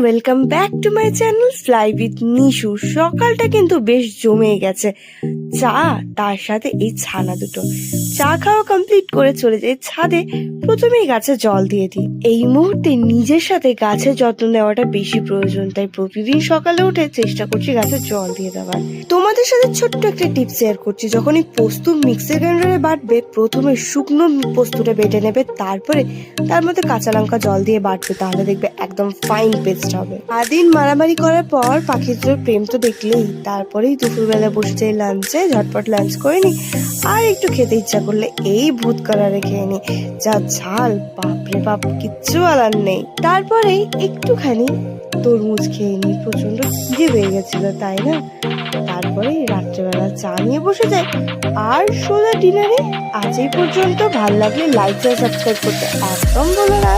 Welcome back to my channel fly with Nishu সকালটা কিন্তু বেশ জমে গেছে। চা তার সাথে এই ছানা দুটো। চা খাওয়া কমপ্লিট করে চলে যাই ছাদে, প্রথমেই গাছে জল দিয়ে দিই। এই মুহূর্তে নিজের সাথে গাছের যত্ন নেওয়াটা বেশি প্রয়োজন, তাই প্রতিদিন সকালে উঠে চেষ্টা করছি গাছে জল দিয়ে দেওয়ার। তোমাদের সাথে ছোট্ট একটা টিপ শেয়ার করছি যখন এই পোস্ত মিক্সার গ্রাইন্ডারে বাটবে, প্রথমে শুকনো পোস্তটা বেটে নেবে, তারপরে তার মধ্যে কাঁচা লঙ্কা জল দিয়ে বাটবে, তাহলে দেখবে একদম ফাইন পেস্ট হবে। আদিন মারামারি করার পর পাখির তোর প্রেম তো দেখলেই, তারপরেই দুপুরবেলা বসে লাঞ্চে ঝটপট লাঞ্চ করে নি আর একটু খেতে ইচ্ছা করলে এই ভূত কালারে খেয়ে নি। যা ঝাল, বাপরে বাপ, কিচ্ছু বলার নেই। তারপরেই একটুখানি তরমুজ খেয়ে নি প্রচণ্ড খিদে পেয়ে গেছিল, তাই না? তারপরে রাত্রেবেলা চা নিয়ে বসে যায় আর সোজা ডিনারে আজ এই পর্যন্ত। ভালো লাগলে লাইক আর সাবস্ক্রাইব করতে একদম বলো না।